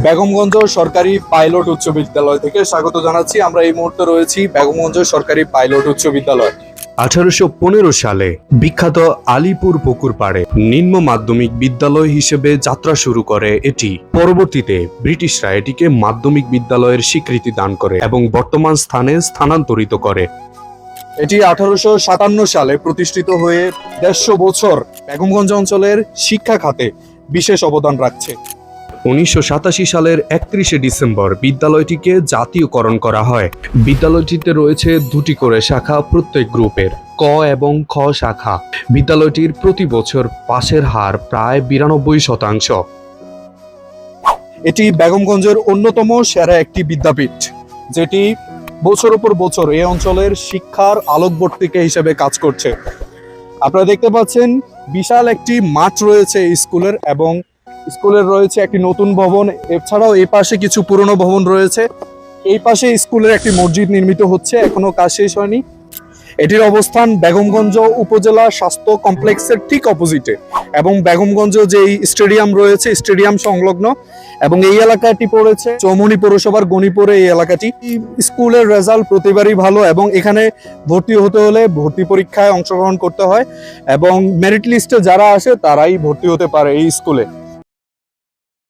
বেগমগঞ্জ সরকারি পাইলট উচ্চ বিদ্যালয় থেকে স্বাগত জানাচ্ছি। আমরা এই মুহূর্তে রয়েছি বেগমগঞ্জ সরকারি পাইলট উচ্চ বিদ্যালয়। আঠারোশো সালে বিখ্যাত আলিপুর পুকুর পাড়ে নিম্ন মাধ্যমিক বিদ্যালয় হিসেবে যাত্রা শুরু করে এটি। পরবর্তীতে ব্রিটিশরা এটিকে মাধ্যমিক বিদ্যালয়ের স্বীকৃতি দান করে এবং বর্তমান স্থানে স্থানান্তরিত করে। এটি আঠারোশো সাতান্ন সালে প্রতিষ্ঠিত হয়ে দেড়শো বছর বেগমগঞ্জ অঞ্চলের শিক্ষা খাতে বিশেষ অবদান রাখছে। উনিশশো সাতাশি সালের একত্রিশে ডিসেম্বর বিদ্যালয়টিকে জাতীয়করণ করা হয়। বিদ্যালয়টিতে রয়েছে দুটি করে শাখা প্রত্যেক গ্রুপের, ক এবং খ শাখা। বিদ্যালয়টির প্রতি বছর পাশের হার প্রায় বিরানব্বই শতাংশ। এটি বেগমগঞ্জের অন্যতম সেরা একটি বিদ্যাপীঠ, যেটি বছর পর বছর এই অঞ্চলের শিক্ষার আলোকবর্তিকা হিসেবে কাজ করছে। আপনারা দেখতে পাচ্ছেন, বিশাল একটি মাঠ রয়েছে স্কুলের এবং স্কুলের রয়েছে একটি নতুন ভবন, এছাড়াও এই পাশে কিছু পুরনো ভবন রয়েছে। এই পাশে স্কুলের একটি মসজিদ নির্মিত হচ্ছে, এখনও কাজ শেষ হয়নি। এটির অবস্থান বেগমগঞ্জ উপজেলা স্বাস্থ্য কমপ্লেক্সের ঠিক অপোজিটে এবং বেগমগঞ্জ যেই স্টেডিয়াম রয়েছে, স্টেডিয়াম সংলগ্ন এবং এই এলাকাটি পড়েছে চৌমনি পৌরসভার গণিপুরে এই এলাকাটি। স্কুলের রেজাল্ট প্রতিবারই ভালো এবং এখানে ভর্তি হতে হলে ভর্তি পরীক্ষায় অংশগ্রহণ করতে হয় এবং মেরিট লিস্টে যারা আসে তারাই ভর্তি হতে পারে এই স্কুলে।